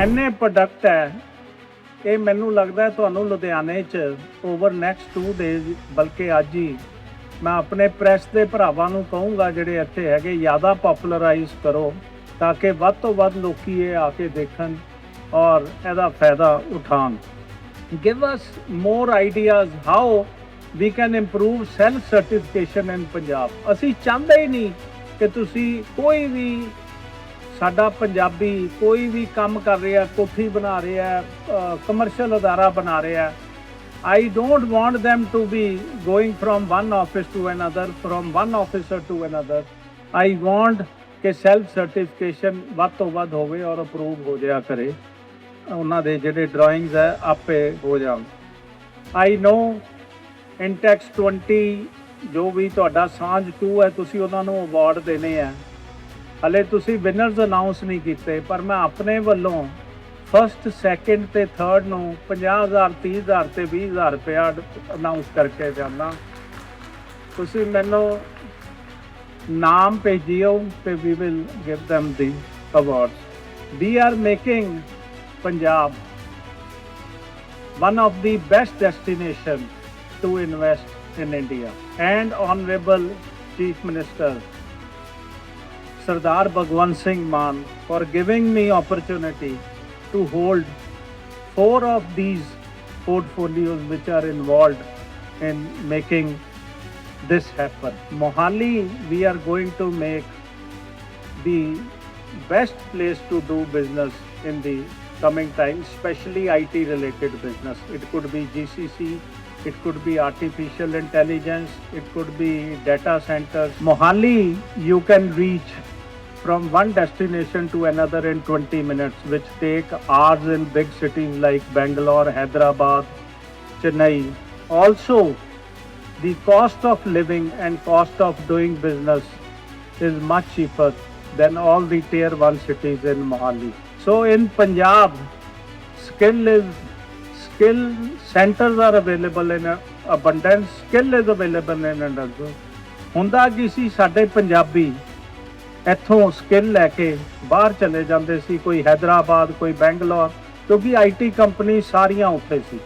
ਐਨੇ ਪ੍ਰੋਡਕਟ ਹੈ ਇਹ ਮੈਨੂੰ ਲੱਗਦਾ ਤੁਹਾਨੂੰ ਲੁਧਿਆਣੇ 'ਚ ਓਵਰ ਨੈਕਸਟ 2 ਡੇਜ਼ ਬਲਕਿ ਅੱਜ ਹੀ ਮੈਂ ਆਪਣੇ ਪ੍ਰੈਸ ਦੇ ਭਰਾਵਾਂ ਨੂੰ ਕਹੂੰਗਾ ਜਿਹੜੇ ਇੱਥੇ ਹੈਗੇ ਜ਼ਿਆਦਾ ਪਪੂਲਰਾਈਜ਼ ਕਰੋ ਤਾਂ ਕਿ ਵੱਧ ਤੋਂ ਵੱਧ ਲੋਕੀ ਇਹ ਆ ਕੇ ਦੇਖਣ ਔਰ ਇਹਦਾ ਫਾਇਦਾ ਉਠਾਣ give us more ideas how we can improve self certification in Punjab ਅਸੀਂ ਚਾਹੁੰਦੇ ਹੀ ਨਹੀਂ ਕਿ ਤੁਸੀਂ ਕੋਈ ਵੀ ਸਾਡਾ ਪੰਜਾਬੀ ਕੋਈ ਵੀ ਕੰਮ ਕਰ ਰਿਹਾ ਕੋਠੀ ਬਣਾ ਰਿਹਾ ਕਮਰਸ਼ੀਅਲ ਅਦਾਰਾ ਬਣਾ ਰਿਹਾ I don't want them to be going from one office to another from one officer to another I want ਕਿ ਸੈਲਫ ਸਰਟੀਫਿਕੇਸ਼ਨ ਵੱਧ ਤੋਂ ਵੱਧ ਹੋਵੇ ਔਰ ਅਪਰੂਵ ਹੋ ਜਾਇਆ ਕਰੇ ਉਹਨਾਂ ਦੇ ਜਿਹੜੇ ਡਰਾਇੰਗਸ ਹੈ ਆਪੇ ਹੋ ਜਾਣ ਆਈ ਨੋ ਇਨਟੈਕਸ 20 ਜੋ ਵੀ ਤੁਹਾਡਾ ਸਾਂਝ 2 ਹੈ ਤੁਸੀਂ ਉਹਨਾਂ ਨੂੰ ਅਵਾਰਡ ਦੇਣੇ ਆ ਹਲੇ ਤੁਸੀਂ ਵਿਨਰਸ ਅਨਾਉਂਸ ਨਹੀਂ ਕੀਤੇ ਪਰ ਮੈਂ ਆਪਣੇ ਵੱਲੋਂ ਫਸਟ ਸੈਕਿੰਡ ਤੇ ਥਰਡ ਨੂੰ 50000 30000 ਤੇ 20000 ਰੁਪਿਆ ਅਨਾਉਂਸ ਕਰਕੇ ਜਾਂਦਾ ਤੁਸੀਂ ਮੈਨੂੰ ਨਾਮ ਭੇਜਿਓ ਤੇ we will give them the awards we are making punjab one of the best destination to invest in india and honorable chief minister Sardar Bhagwan Singh Man for giving me opportunity to hold four of these portfolios which are involved in making this happen. Mohali, we are going to make the best place to do business in the coming time, especially IT related business. It could be GCC, it could be artificial intelligence, it could be data centers. Mohali, you can reach from one destination to another in 20 minutes, which take hours in big cities like Bangalore, Hyderabad, Chennai. Also, the cost of living and cost of doing business is much cheaper than all the tier 1 cities in Mohali. So in Punjab, skill is skill centers are available in abundance, skill is available in abundance. ਹੁੰਦਾ ਕੀ ਸੀ ਸਾਡੇ ਪੰਜਾਬੀ ਇੱਥੋਂ skill ਲੈ ਕੇ ਬਾਹਰ ਚਲੇ ਜਾਂਦੇ ਸੀ ਕੋਈ ਹైదరాబాద్ ਕੋਈ ਬੈਂਗਲੌਰ ਕਿਉਂਕਿ ਆਈਟੀ ਕੰਪਨੀ ਸਾਰੀਆਂ ਉੱਥੇ ਸੀ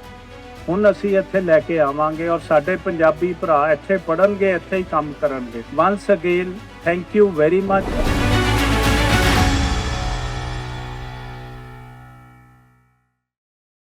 ਹੁਣ ਅਸੀਂ ਇੱਥੇ ਲੈ ਕੇ ਆਵਾਂਗੇ ਔਰ ਸਾਡੇ ਪੰਜਾਬੀ ਭਰਾ ਇੱਥੇ ਪੜਨਗੇ ਇੱਥੇ ਹੀ ਕੰਮ ਕਰਨਗੇ once again thank you very much